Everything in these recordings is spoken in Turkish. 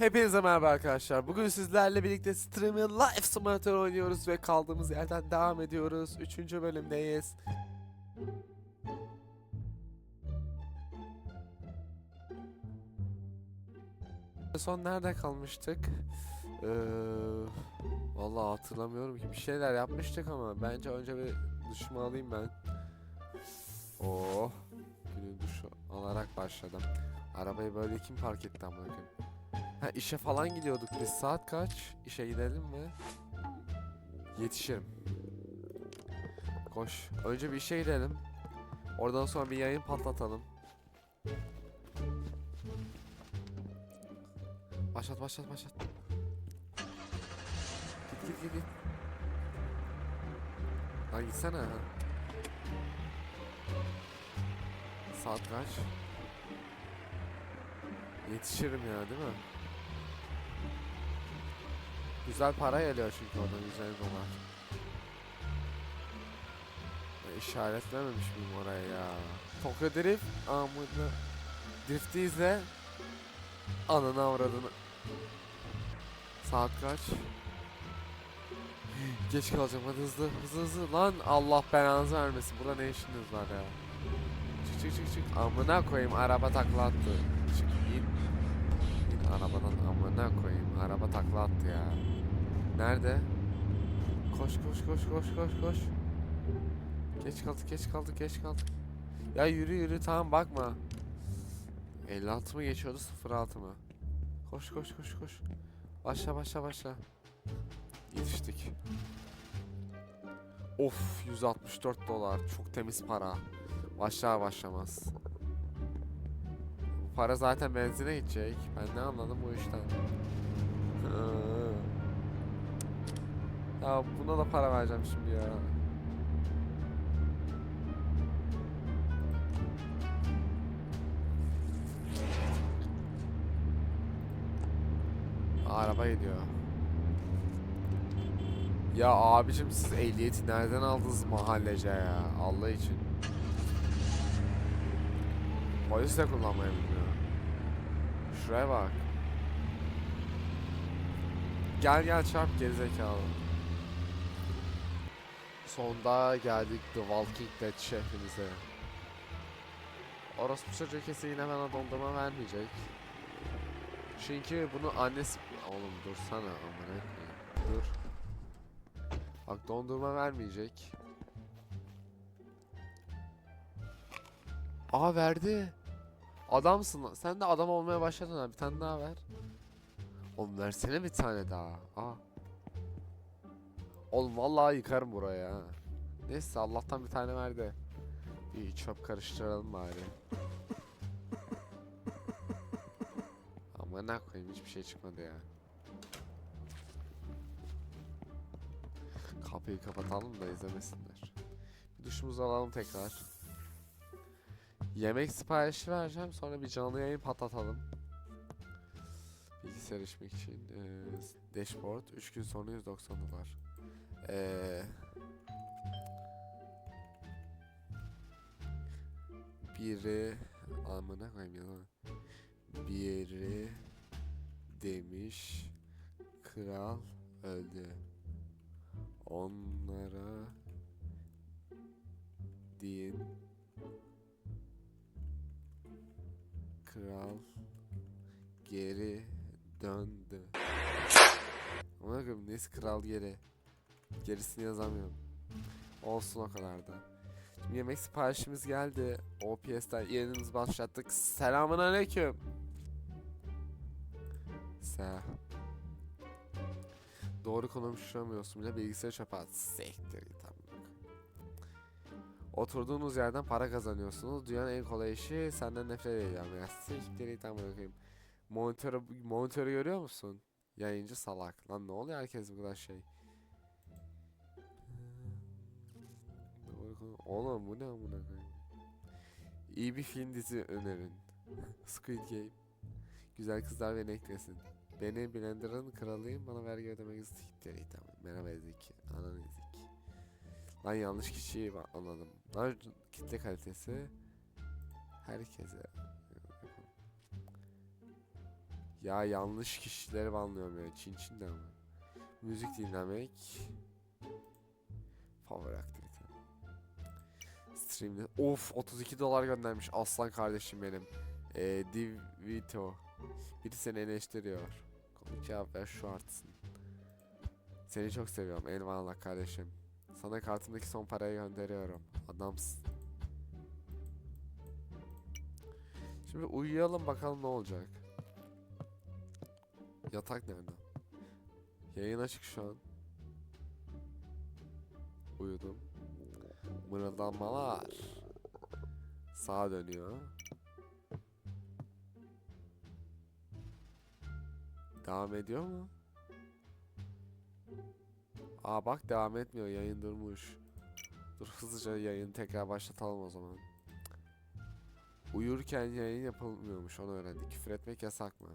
Hepinize merhaba arkadaşlar. Bugün sizlerle birlikte Streamer Life Simulator oynuyoruz ve kaldığımız yerden devam ediyoruz. Üçüncü bölümdeyiz. Son nerede kalmıştık? Ee, vallahi hatırlamıyorum ki bir şeyler yapmıştık ama bence önce bir duşumu alayım ben. Oh, günü duş alarak başladım. Arabayı böyle kim park etti amına koyayım? Ha işe falan gidiyorduk biz. Saat kaç? İşe gidelim mi? Yetişirim. Koş. Önce bir işe gidelim. Oradan sonra bir yayın patlatalım. Başlat başlat başlat. Git git git git. Lan gitsene. Saat kaç? Yetişirim ya değil mi? Güzel para geliyor çünkü oradan 150 dolar. Ben işaretlememiş miyim oraya ya? Tokyo Drift amına Drift'i izle. Ananı avradını. Saat kaç? Geç kalacağım hadi hızlı hızlı hızlı. Lan Allah belanızı vermesin burada ne işiniz var ya? Çık çık çık çık. Amına koyayım araba takla attı. Çık in. İn arabadan amına koyayım araba takla attı ya Nerede? Koş koş koş koş koş koş. Geç kaldık geç kaldık geç kaldık. Ya yürü yürü tamam bakma. 56 mı geçiyordu 06 mı? Koş koş koş koş. Başla başla başla. Yetiştik. Of 164 dolar çok temiz para. Başlar başlamaz. Para zaten benzine gidecek. Ben ne anladım bu işten. Ya buna da para vereceğim şimdi ya. Araba gidiyor. Ya abicim siz ehliyeti nereden aldınız mahallece ya? Allah için. Polis de kullanmayı bilmiyor. Şuraya bak. Gel gel çarp gerizekalı. Sonda geldik The Walking Dead şehrimize. Orospu çocuğu yine bana dondurma vermeyecek. Çünkü bunu annesi... Oğlum dursana amına. Dur. Bak dondurma vermeyecek. Aa verdi. Adamsın. Sen de adam olmaya başladın ha. Bir tane daha ver. Oğlum versene bir tane daha. Aa. Oğlum vallahi yıkarım buraya. ha. Neyse Allah'tan bir tane verdi. Bir çöp karıştıralım bari. Ama ne koyayım hiçbir şey çıkmadı ya. Kapıyı kapatalım da izlemesinler. Bir duşumuzu alalım tekrar. Yemek siparişi vereceğim sonra bir canlı yayın patlatalım. Bilgisayar içmek için. Ee, dashboard 3 gün sonra 190 dolar. Ee, biri amına koyayım. Biri demiş kral öldü. Onlara deyin kral geri döndü. Amına koyayım neyse kral geri. Gerisini yazamıyorum. Olsun o kadar da. Şimdi yemek siparişimiz geldi. OPS'ten yayınımızı başlattık. Selamun aleyküm. Se. Doğru konuşamıyorsun bile bilgisayarı çöpe at. Sektir git. Oturduğunuz yerden para kazanıyorsunuz. Dünyanın en kolay işi senden nefret ediyorum ya. Sektir git amına koyayım. Monitörü, monitörü görüyor musun? Yayıncı salak. Lan ne oluyor herkes bu kadar şey? Oğlum bu ne amına koyayım? İyi bir film dizi önerin. Squid Game. Güzel kızlar beni eklesin. Beni Blender'ın kralıyım bana vergi ödemek iyi tamam. Merhaba Ezik. Anan Ezik. Lan yanlış kişiyi anladım. Lan kitle kalitesi herkese. Ya yanlış kişileri banlıyorum ya. Çin Çin de ama. Müzik dinlemek. Favori. Stream'de. Of 32 dolar göndermiş aslan kardeşim benim. Ee, Divito. Biri seni eleştiriyor. Komik cevap ver şu artsın. Seni çok seviyorum eyvallah kardeşim. Sana kartımdaki son parayı gönderiyorum. Adamsın. Şimdi uyuyalım bakalım ne olacak. Yatak nerede? Yayın açık şu an. Uyudum. Mırıldanmalar. Sağa dönüyor. Devam ediyor mu? Aa bak devam etmiyor. Yayın durmuş. Dur hızlıca yayını tekrar başlatalım o zaman. Uyurken yayın yapılmıyormuş onu öğrendik. Küfür etmek yasak mı?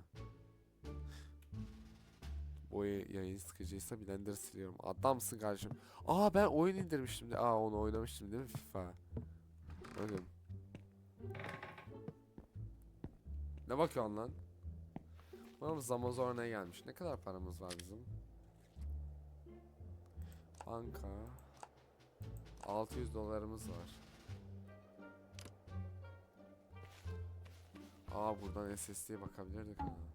O yayın sıkıcıysa bilenleri siliyorum. Adamsın kardeşim. Aa ben oyun indirmiştim. De. Aa onu oynamıştım değil mi FIFA? Ölüm. Ne bakıyorsun lan? Paramız Zamazorna'ya gelmiş. Ne kadar paramız var bizim? Banka. 600 dolarımız var. Aa buradan SSD'ye bakabilirdik ama.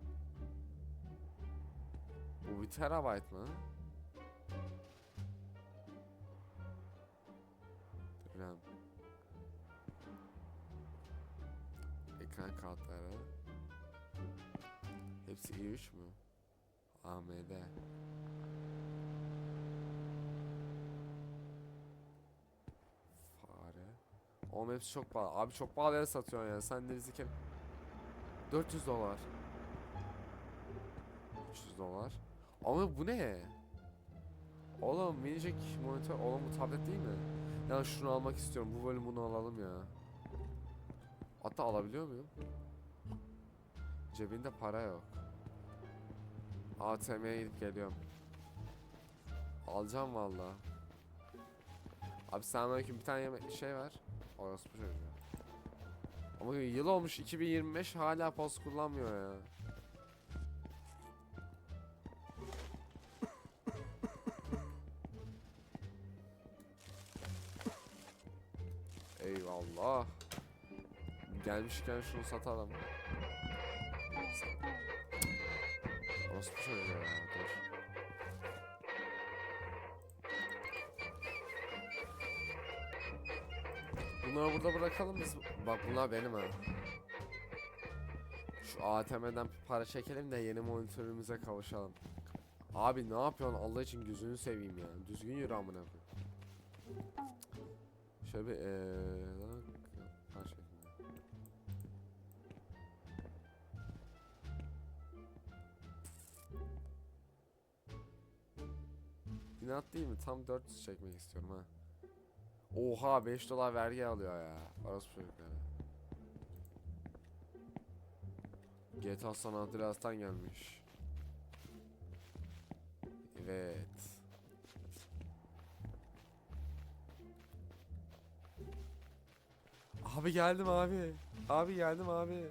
1 terabayt mı? RAM. Ekran kartları. Hepsi e i3 mü? AMD. Fare. Oğlum hepsi çok pahalı. Abi çok pahalı yere satıyorsun ya. Sen de bizi kim? 400 dolar. 300 dolar. Ama bu ne? Oğlum minicik monitör. Oğlum bu tablet değil mi? Ya şunu almak istiyorum. Bu bölüm bunu alalım ya. Hatta alabiliyor muyum? Cebinde para yok. ATM'ye gidip geliyorum. Alacağım valla. Abi selamünaleyküm bir tane yeme- şey var. Orospu çocuğu. Ama yıl olmuş 2025 hala post kullanmıyor ya. Eyvallah. Gelmişken şunu satalım. Orospu çocuğu ya dur. Bunları burada bırakalım biz. Bak bunlar benim ha. Şu ATM'den bir para çekelim de yeni monitörümüze kavuşalım. Abi ne yapıyorsun Allah için gözünü seveyim ya. Düzgün yürü amına koyayım. Şöyle bir eee İnat değil mi? Tam 400 çekmek istiyorum ha. Oha 5 dolar vergi alıyor ya. Orası çocukları. GTA San Andreas'tan gelmiş. Evet. Abi geldim abi. Abi geldim abi.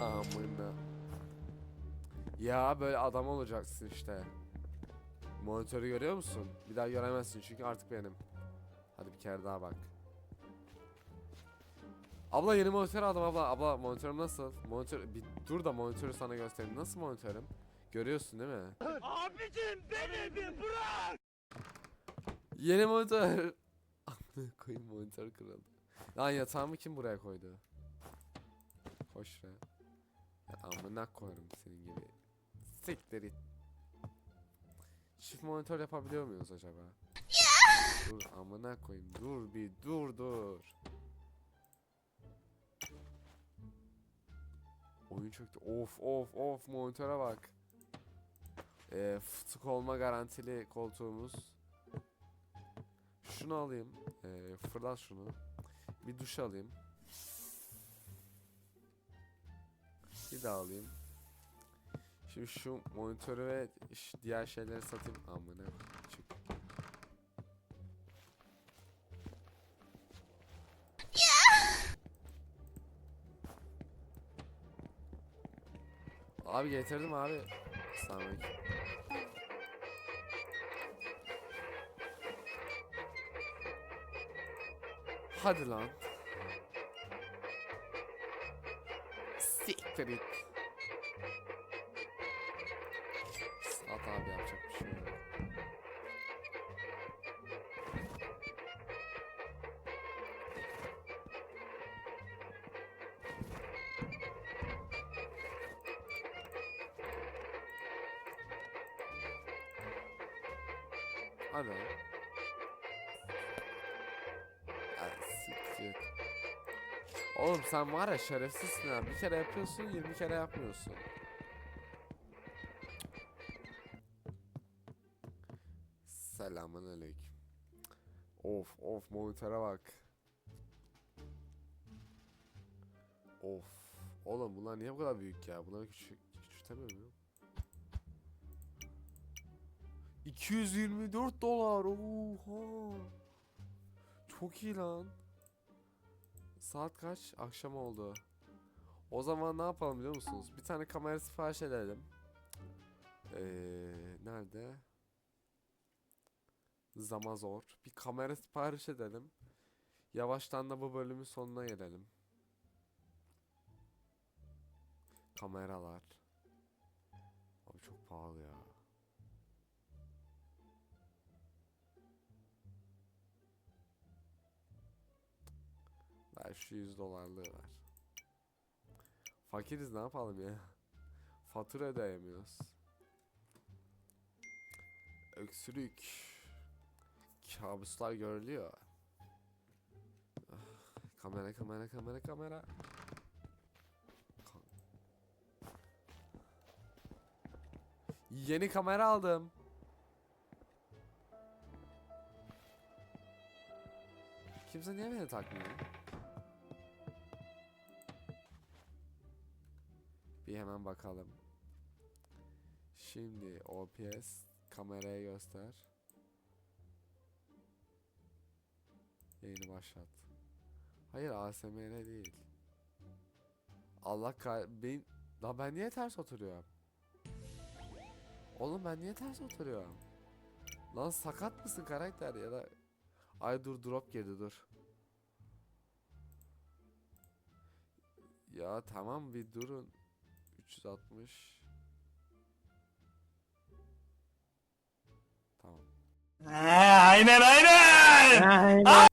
Amına. Ya böyle adam olacaksın işte. Monitörü görüyor musun? Bir daha göremezsin çünkü artık benim. Hadi bir kere daha bak. Abla yeni monitör aldım abla. Abla monitörüm nasıl? Monitör bir dur da monitörü sana göstereyim. Nasıl monitörüm? Görüyorsun değil mi? Abicim beni bir bırak. Yeni monitör. Amına koyayım monitör kırıldı. Lan yatağımı kim buraya koydu? Şuraya. Ya amına koyarım senin gibi. Siktir it. Çift monitör yapabiliyor muyuz acaba? dur amına koyayım. Dur bir dur dur. Oyun çöktü. Of of of monitöre bak. Ee, fıtık olma garantili koltuğumuz. Şunu alayım. Ee, fırlat şunu. Bir duş alayım. Bir daha alayım. Şimdi şu monitörü ve ş- diğer şeyleri satayım. Amına çık. Abi getirdim abi. Selamünaleyküm. Hadi lan. Siktir it. Sat abi yapacak bir şey yok. Hadi. Oğlum sen var ya şerefsizsin ha. Bir kere yapıyorsun, 20 kere yapmıyorsun. Selamun aleyküm. Of of monitöre bak. Of. Oğlum bunlar niye bu kadar büyük ya? Bunları küçük, küçültemiyor muyum? 224 dolar. Oha. Çok iyi lan. Saat kaç? Akşam oldu. O zaman ne yapalım biliyor musunuz? Bir tane kamera sipariş edelim. Ee, nerede? Zamazor. Bir kamera sipariş edelim. Yavaştan da bu bölümün sonuna gelelim. Kameralar. Abi çok pahalı ya. Ver şu 100 dolarlığı ver. Fakiriz ne yapalım ya? Fatura ödeyemiyoruz. Öksürük. Kabuslar görülüyor. Ah, Kamera kamera kamera kamera. Ka- Yeni kamera aldım. Kimse niye beni takmıyor? Bir hemen bakalım. Şimdi OPS kameraya göster. Yayını başlat. Hayır ASMR değil. Allah kah ben la ben niye ters oturuyorum? Oğlum ben niye ters oturuyorum? Lan sakat mısın karakter ya da Ay dur drop girdi dur. Ya tamam bir durun. 360 Tamam. aynen aynen. A-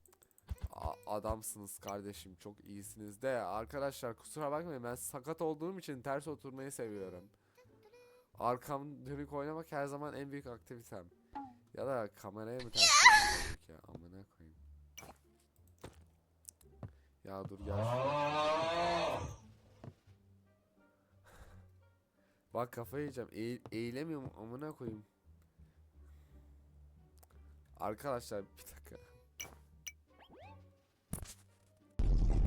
adamsınız kardeşim. Çok iyisiniz de arkadaşlar kusura bakmayın ben sakat olduğum için ters oturmayı seviyorum. Arkam dönük oynamak her zaman en büyük aktivitem. Ya da kameraya mı ters oturmak ya amına koyayım. Ya dur gel. Bak kafayı yiyeceğim. Eğ eğilemiyorum amına koyayım. Arkadaşlar bir dakika.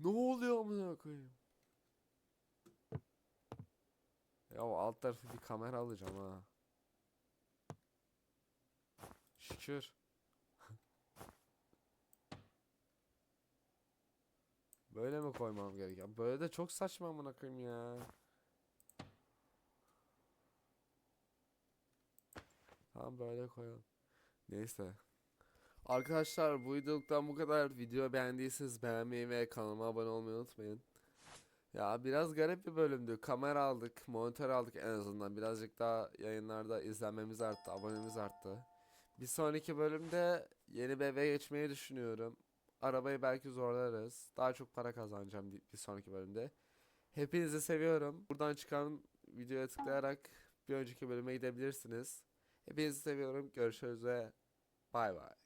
Ne oluyor amına koyayım? Ya alt tarafı bir kamera alacağım ha. Şükür. Böyle mi koymam gereken? Böyle de çok saçma amına koyayım ya. Tamam böyle koyalım. Neyse. Arkadaşlar bu videoluktan bu kadar. Video beğendiyseniz beğenmeyi ve kanalıma abone olmayı unutmayın. Ya biraz garip bir bölümdü. Kamera aldık, monitör aldık en azından. Birazcık daha yayınlarda izlenmemiz arttı, abonemiz arttı. Bir sonraki bölümde yeni bir eve geçmeyi düşünüyorum. Arabayı belki zorlarız. Daha çok para kazanacağım bir sonraki bölümde. Hepinizi seviyorum. Buradan çıkan videoya tıklayarak bir önceki bölüme gidebilirsiniz. Hepinizi seviyorum. Görüşürüz ve bay bay.